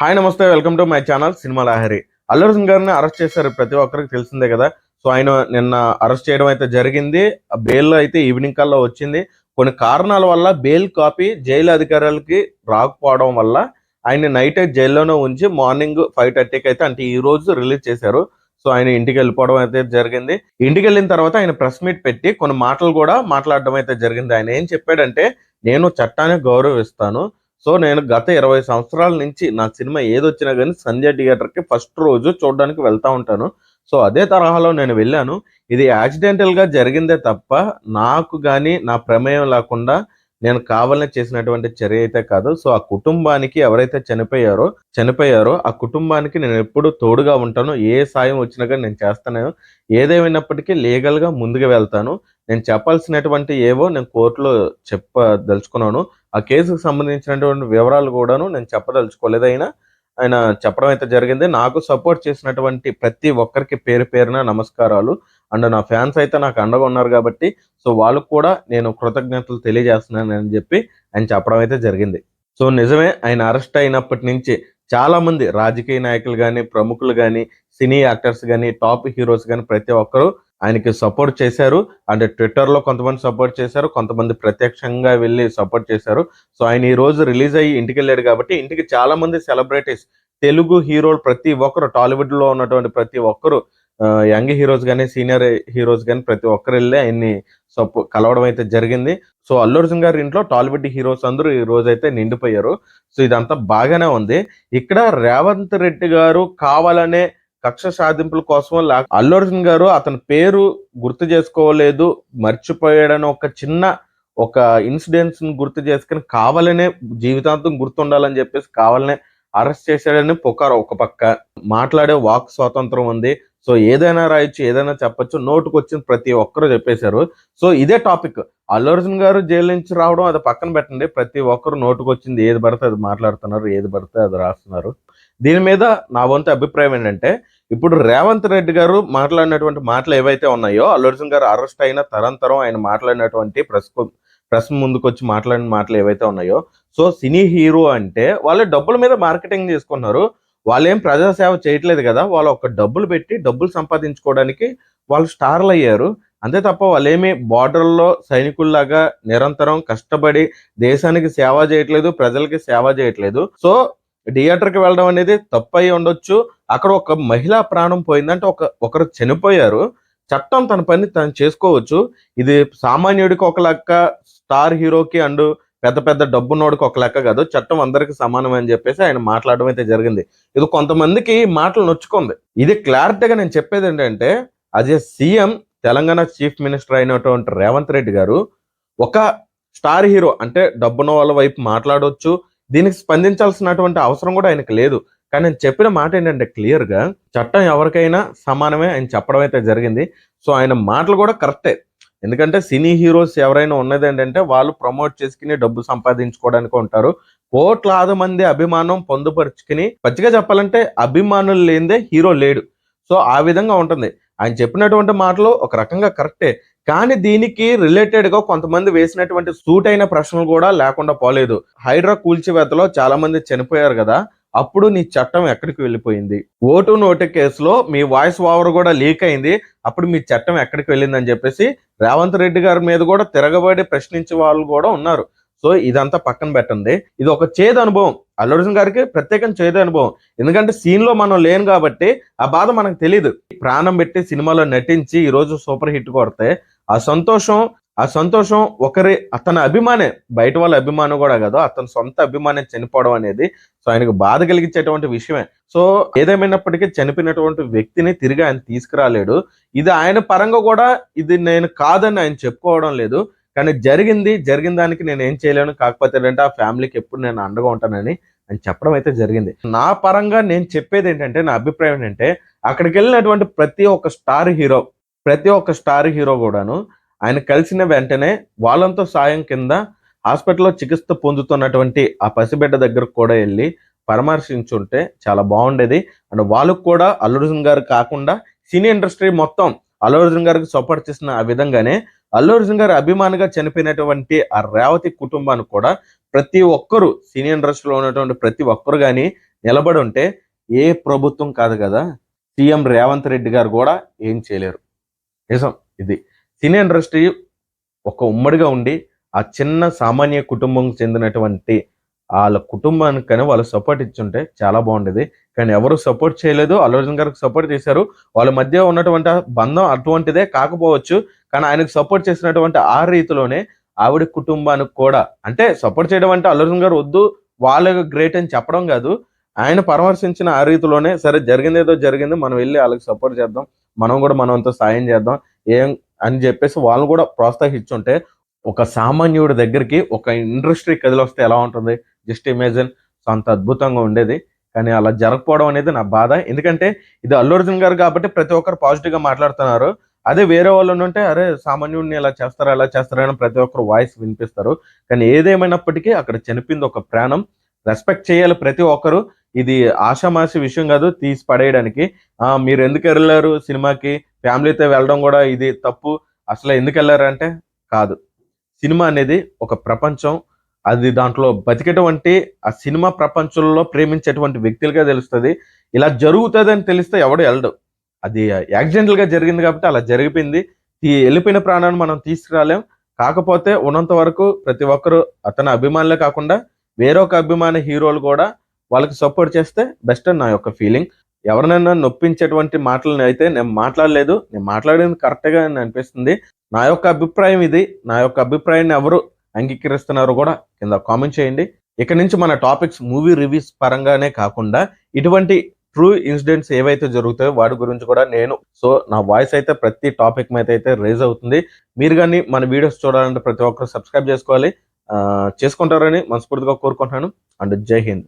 Hi నమస్తే welcome to my channel cinema Lahari. Allu Arjun గారిని arrest చేశారు ప్రతి ఒక్కరికి తెలిసిందే కదా. సో ఆయన నిన్న అరెస్ట్ చేయడం అయితే జరిగింది. బెయిల్ అయితే ఈవినింగ్ కల్లా వచ్చింది. కొన్ని కారణాల వల్ల బెయిల్ కాపీ జైలు అధికారులకి రాకపోవడం వల్ల ఆయన నైట్ జైల్లోనే ఉంచి మార్నింగ్ ఫైవ్ థర్టీకి అయితే అంటే ఈ రోజు రిలీజ్ చేశారు. సో ఆయన ఇంటికి వెళ్ళిపోవడం అయితే జరిగింది. ఇంటికి వెళ్ళిన తర్వాత ఆయన ప్రెస్ మీట్ పెట్టి కొన్ని మాటలు కూడా మాట్లాడడం అయితే జరిగింది. ఆయన ఏం చెప్పాడంటే నేను చట్టాన్ని గౌరవిస్తాను. సో నేను గత ఇరవై సంవత్సరాల నుంచి నా సినిమా ఏదొచ్చినా కానీ సంధ్య థియేటర్కి ఫస్ట్ రోజు చూడడానికి వెళ్తా ఉంటాను. సో అదే తరహాలో నేను వెళ్ళాను. ఇది యాక్సిడెంటల్గా జరిగిందే తప్ప నాకు కానీ నా ప్రమేయం లేకుండా నేను కావాలని చేసినటువంటి చర్య అయితే కాదు. సో ఆ కుటుంబానికి ఎవరైతే చనిపోయారో చనిపోయారో ఆ కుటుంబానికి నేను ఎప్పుడు తోడుగా ఉంటాను. ఏ సాయం వచ్చినా కానీ నేను చేస్తాను. ఏదేమైనప్పటికీ లీగల్గా ముందుకు వెళ్తాను. నేను చెప్పాల్సినటువంటి ఏవో నేను కోర్టులో చెప్పదలుచుకున్నాను. ఆ కేసుకు సంబంధించినటువంటి వివరాలు కూడాను నేను చెప్పదలుచుకోలేదు. అయినా ఆయన చెప్పడం అయితే జరిగింది. నాకు సపోర్ట్ చేసినటువంటి ప్రతి ఒక్కరికి పేరు పేరున నమస్కారాలు. అండ్ నా ఫ్యాన్స్ అయితే నాకు అండగా ఉన్నారు కాబట్టి సో వాళ్ళకు కూడా నేను కృతజ్ఞతలు తెలియజేస్తున్నాను అని చెప్పి ఆయన చెప్పడం అయితే జరిగింది. సో నిజమే ఆయన అరెస్ట్ అయినప్పటి నుంచి చాలామంది రాజకీయ నాయకులు కానీ ప్రముఖులు కానీ సినీ యాక్టర్స్ కానీ టాప్ హీరోస్ కానీ ప్రతి ఒక్కరు ఆయనకి సపోర్ట్ చేశారు. అంటే ట్విట్టర్లో కొంతమంది సపోర్ట్ చేశారు. కొంతమంది ప్రత్యక్షంగా వెళ్ళి సపోర్ట్ చేశారు. సో ఆయన ఈ రోజు రిలీజ్ అయ్యి ఇంటికి వెళ్ళాడు కాబట్టి ఇంటికి చాలా మంది సెలబ్రిటీస్ తెలుగు హీరోలు ప్రతి ఒక్కరు టాలీవుడ్లో ఉన్నటువంటి ప్రతి ఒక్కరు యంగ్ హీరోస్ కానీ సీనియర్ హీరోస్ కానీ ప్రతి ఒక్కరు వెళ్ళి ఆయన్ని సపో కలవడం అయితే జరిగింది. సో అల్లు అర్జున్ గారి ఇంట్లో టాలీవుడ్ హీరోస్ అందరూ ఈ రోజు అయితే నిండిపోయారు. సో ఇదంతా బాగానే ఉంది. ఇక్కడ రేవంత్ రెడ్డి గారు కావాలనే కక్ష సాధింపుల కోసం అల్లు అర్జున్ గారు అతని పేరు గుర్తు చేసుకోలేదు మర్చిపోయాడని ఒక చిన్న ఒక ఇన్సిడెంట్స్ గుర్తు చేసుకుని కావాలనే జీవితాంతం గుర్తుండాలని చెప్పేసి కావాలనే అరెస్ట్ చేశాడని పుకారు ఒక పక్క. మాట్లాడే వాక్ స్వాతంత్రం ఉంది. సో ఏదైనా రాయొచ్చు ఏదైనా చెప్పొచ్చు నోటుకు వచ్చిన ప్రతి ఒక్కరు చెప్పేశారు. సో ఇదే టాపిక్ అల్లు అర్జున్ గారు జైలు నుంచి రావడం అది పక్కన పెట్టండి. ప్రతి ఒక్కరు నోటుకు వచ్చింది ఏది పడితే అది మాట్లాడుతున్నారు ఏది పడితే అది రాస్తున్నారు. దీని మీద నా వంతు అభిప్రాయం ఏంటంటే ఇప్పుడు రేవంత్ రెడ్డి గారు మాట్లాడినటువంటి మాటలు ఏవైతే ఉన్నాయో అల్లు అర్జున్ గారు అరెస్ట్ అయిన తరంతరం ఆయన మాట్లాడినటువంటి ప్రెస్ ప్రెస్ ముందుకొచ్చి మాట్లాడిన మాటలు ఏవైతే ఉన్నాయో సో సినీ హీరో అంటే వాళ్ళు డబ్బుల మీద మార్కెటింగ్ చేసుకున్నారు వాళ్ళు ఏం ప్రజాసేవ చేయట్లేదు కదా వాళ్ళు ఒక డబ్బులు పెట్టి డబ్బులు సంపాదించుకోవడానికి వాళ్ళు స్టార్లు అయ్యారు. అంతే తప్ప వాళ్ళేమి బార్డర్లో సైనికుల్లాగా నిరంతరం కష్టపడి దేశానికి సేవ చేయట్లేదు ప్రజలకి సేవ చేయట్లేదు. సో థియేటర్కి వెళ్ళడం అనేది తప్పయి ఉండొచ్చు. అక్కడ ఒక మహిళా ప్రాణం పోయిందంటే ఒక ఒకరు చనిపోయారు. చట్టం తన పని తను చేసుకోవచ్చు. ఇది సామాన్యుడికి ఒక లెక్క స్టార్ హీరోకి అండ్ పెద్ద పెద్ద డబ్బు నోడికి ఒక లెక్క కాదు. చట్టం అందరికి సమానం అని చెప్పేసి ఆయన మాట్లాడడం అయితే జరిగింది. ఇది కొంతమందికి మాటలు నొచ్చుకుంది. ఇది క్లారిటీగా నేను చెప్పేది ఏంటంటే అదే సీఎం తెలంగాణ చీఫ్ మినిస్టర్ అయినటువంటి రేవంత్ రెడ్డి గారు ఒక స్టార్ హీరో అంటే డబ్బున వాళ్ళ వైపు మాట్లాడవచ్చు దీనికి స్పందించాల్సినటువంటి అవసరం కూడా ఆయనకు లేదు. కానీ నేను చెప్పిన మాట ఏంటంటే క్లియర్గా చట్టం ఎవరికైనా సమానమే ఆయన చెప్పడం అయితే జరిగింది. సో ఆయన మాటలు కూడా కరెక్టే. ఎందుకంటే సినీ హీరోస్ ఎవరైనా ఉన్నది ఏంటంటే వాళ్ళు ప్రమోట్ చేసుకుని డబ్బు సంపాదించుకోవడానికి ఉంటారు. కోట్లాది మంది అభిమానం పొందుపరుచుకుని పచ్చిగా చెప్పాలంటే అభిమానులు లేనిదే హీరో లేడు. సో ఆ విధంగా ఉంటుంది. ఆయన చెప్పినటువంటి మాటలు ఒక రకంగా కరెక్టే. కానీ దీనికి రిలేటెడ్గా కొంతమంది వేసినటువంటి సూట్ అయిన ప్రశ్నలు కూడా లేకుండా పోలేదు. హైడ్రా కూల్చివేతలో చాలా మంది చనిపోయారు కదా అప్పుడు నీ చట్టం ఎక్కడికి వెళ్ళిపోయింది? ఓటు నోటు కేసులో మీ వాయిస్ ఓవర్ కూడా లీక్ అయింది అప్పుడు మీ చట్టం ఎక్కడికి వెళ్ళిందని చెప్పేసి రేవంత్ రెడ్డి గారి మీద కూడా తిరగబడి ప్రశ్నించే వాళ్ళు కూడా ఉన్నారు. సో ఇదంతా పక్కన పెట్టండి. ఇది ఒక చేదు అనుభవం. అల్లు అర్జున్ గారికి ప్రత్యేకం చేదు అనుభవం. ఎందుకంటే సీన్లో మనం లేను కాబట్టి ఆ బాధ మనకు తెలియదు ప్రాణం పెట్టి సినిమాలో నటించి ఈ రోజు సూపర్ హిట్ కొడితే ఆ సంతోషం ఆ సంతోషం ఒకరి అతని అభిమానే బయట వాళ్ళ అభిమానం కూడా కాదు అతని సొంత అభిమానం చనిపోవడం అనేది సో ఆయనకు బాధ కలిగించేటువంటి విషయమే. సో ఏదేమైనప్పటికీ చనిపోయినటువంటి వ్యక్తిని తిరిగి ఆయన తీసుకురాలేడు. ఇది ఆయన పరంగా కూడా ఇది నేను కాదని ఆయన చెప్పుకోవడం లేదు. కానీ జరిగింది జరిగిన దానికి నేను ఏం చేయలేను. కాకపోతే ఏంటంటే ఆ ఫ్యామిలీకి ఎప్పుడు నేను అండగా ఉంటానని అని చెప్పడం అయితే జరిగింది. నా పరంగా నేను చెప్పేది ఏంటంటే నా అభిప్రాయం ఏంటంటే అక్కడికి వెళ్ళినటువంటి ప్రతి ఒక్క స్టార్ హీరో ప్రతి ఒక్క స్టార్ హీరో కూడాను ఆయన కలిసిన వెంటనే వాళ్ళంతో సాయం కింద హాస్పిటల్లో చికిత్స పొందుతున్నటువంటి ఆ పసిబిడ్డ దగ్గరకు కూడా వెళ్ళి పరామర్శించుంటే చాలా బాగుండేది. అండ్ వాళ్ళకు కూడా అల్లుర్జున్ గారు కాకుండా సినీ ఇండస్ట్రీ మొత్తం అల్లు అర్జున్ గారికి సపోర్ట్ చేసిన ఆ విధంగానే అల్లు అర్జున్ గారు అభిమానిగా చనిపోయినటువంటి ఆ రేవతి కుటుంబానికి కూడా ప్రతి ఒక్కరు సినీ ఇండస్ట్రీలో ఉన్నటువంటి ప్రతి ఒక్కరు కానీ నిలబడి ఉంటే ఏ ప్రభుత్వం కాదు కదా సీఎం రేవంత్ రెడ్డి గారు కూడా ఏం చేయలేరు. నిజం ఇది సినీ ఇండస్ట్రీ ఒక ఉమ్మడిగా ఉండి ఆ చిన్న సామాన్య కుటుంబం చెందినటువంటి వాళ్ళ కుటుంబానికి కానీ వాళ్ళు సపోర్ట్ ఇచ్చుంటే చాలా బాగుండేది. కానీ ఎవరు సపోర్ట్ చేయలేదు. అల్లు అర్జున్ గారికి సపోర్ట్ చేశారు. వాళ్ళ మధ్య ఉన్నటువంటి బంధం అటువంటిదే కాకపోవచ్చు. కానీ ఆయనకు సపోర్ట్ చేసినటువంటి ఆ రీతిలోనే ఆవిడ కుటుంబానికి కూడా అంటే సపోర్ట్ చేయడం అంటే అల్లు అర్జున్ గారు వద్దు వాళ్ళకి గ్రేట్ అని చెప్పడం కాదు. ఆయన పరామర్శించిన ఆ రీతిలోనే సరే జరిగింది ఏదో జరిగింది మనం వెళ్ళి వాళ్ళకి సపోర్ట్ చేద్దాం. మనం కూడా మనమంతా సాయం చేద్దాం. ఏం అని చెప్పేసి వాళ్ళు కూడా ప్రోత్సహించుంటే ఒక సామాన్యుడి దగ్గరికి ఒక ఇండస్ట్రీ కదిలి వస్తే ఎలా ఉంటుంది? Just imagine. సో అంత అద్భుతంగా ఉండేది. కానీ అలా జరగకపోవడం అనేది నా బాధ. ఎందుకంటే ఇది అల్లు అర్జున్ గారు కాబట్టి ప్రతి ఒక్కరు పాజిటివ్గా మాట్లాడుతున్నారు. అదే వేరే వాళ్ళు ఉంటే అరే సామాన్యుడిని ఎలా చేస్తారా ఎలా చేస్తారా అని ప్రతి ఒక్కరు వాయిస్ వినిపిస్తారు. కానీ ఏదేమైనప్పటికీ అక్కడ చనిపోయింది ఒక ప్రాణం. రెస్పెక్ట్ చేయాలి ప్రతి ఒక్కరు. ఇది ఆషామాషి విషయం కాదు తీసి పడేయడానికి. మీరు ఎందుకు వెళ్ళారు సినిమాకి? ఫ్యామిలీతో వెళ్ళడం కూడా ఇది తప్పు. అసలు ఎందుకు వెళ్ళారు అంటే? కాదు. సినిమా అనేది ఒక ప్రపంచం. అది దాంట్లో బతికేటువంటి ఆ సినిమా ప్రపంచంలో ప్రేమించేటువంటి వ్యక్తులుగా తెలుస్తుంది. ఇలా జరుగుతుంది అని తెలిస్తే ఎవడు వెళ్ళడు. అది యాక్సిడెంటల్గా జరిగింది కాబట్టి అలా జరిగిపోయింది. ఈ వెళ్ళిపోయిన ప్రాణాన్ని మనం తీసుకురాలేం. కాకపోతే ఉన్నంత వరకు ప్రతి ఒక్కరు అతని అభిమానులే కాకుండా వేరొక అభిమాన హీరోలు కూడా వాళ్ళకి సపోర్ట్ చేస్తే బెస్ట్ అని నా యొక్క ఫీలింగ్. ఎవరినైనా నొప్పించేటువంటి మాటలను అయితే నేను మాట్లాడలేదు. నేను మాట్లాడేది కరెక్ట్గా అని అనిపిస్తుంది. నా యొక్క అభిప్రాయం ఇది. నా యొక్క అభిప్రాయాన్ని ఎవరు అంగీకరిస్తున్నారో కూడా కింద కామెంట్ చేయండి. ఇక నుంచి మన టాపిక్స్ మూవీ రివ్యూస్ పరంగానే కాకుండా ఇటువంటి ట్రూ ఇన్సిడెంట్స్ ఏవైతే జరుగుతాయో వాటి గురించి కూడా నేను సో నా వాయిస్ అయితే ప్రతి టాపిక్ మీద అయితే రేజ్ అవుతుంది. మీరు కానీ మన వీడియోస్ చూడాలంటే ప్రతి ఒక్కరు సబ్స్క్రైబ్ చేసుకోవాలి. చేసుకుంటారని మనస్ఫూర్తిగా కోరుకుంటున్నాను. అండ్ జై హింద్.